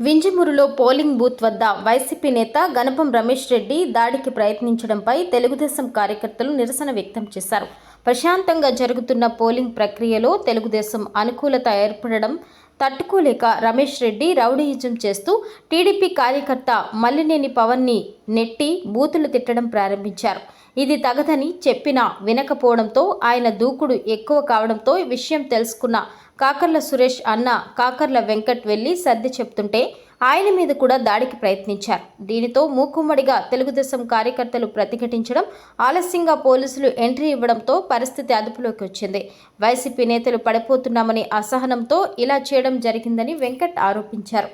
వింజమూరులో polling booth వద్ద YCP నేత గణపం రమేష్ రెడ్డి దాడికి ప్రయత్నించడంపై తెలుగుదేశం కార్యకర్తలు నిరసన వ్యక్తం చేశారు. ప్రశాంతంగా జరుగుతున్న పోలింగ్ ప్రక్రియలో తెలుగుదేశం అనుకూలత ఏర్పడడం తట్టుకోలేక రమేష్ రెడ్డి రౌడీయిజం చేస్తూ టీడీపీ కార్యకర్త మల్లినేని పవన్ని నెట్టి బూతులు తిట్టడం ప్రారంభించారు. ఇది తగదని చెప్పినా వినకపోవడంతో ఆయన దూకుడు ఎక్కువ కావడంతో విషయం తెలుసుకున్న కాకర్ల సురేష్ అన్న కాకర్ల వెంకట్ వెళ్ళి సర్ది చెప్తుంటే ఆయన మీద కూడా దాడికి ప్రయత్నించారు. దీనితో మూకుమ్మడిగా తెలుగుదేశం కార్యకర్తలు ప్రతిఘటించడం ఆలస్యంగా పోలీసులు ఎంట్రీ ఇవ్వడంతో పరిస్థితి అదుపులోకి వచ్చింది. వైసీపీ నేతలు పడిపోతున్నామని అసహనంతో ఇలా చేయడం జరిగిందని వెంకట్ ఆరోపించారు.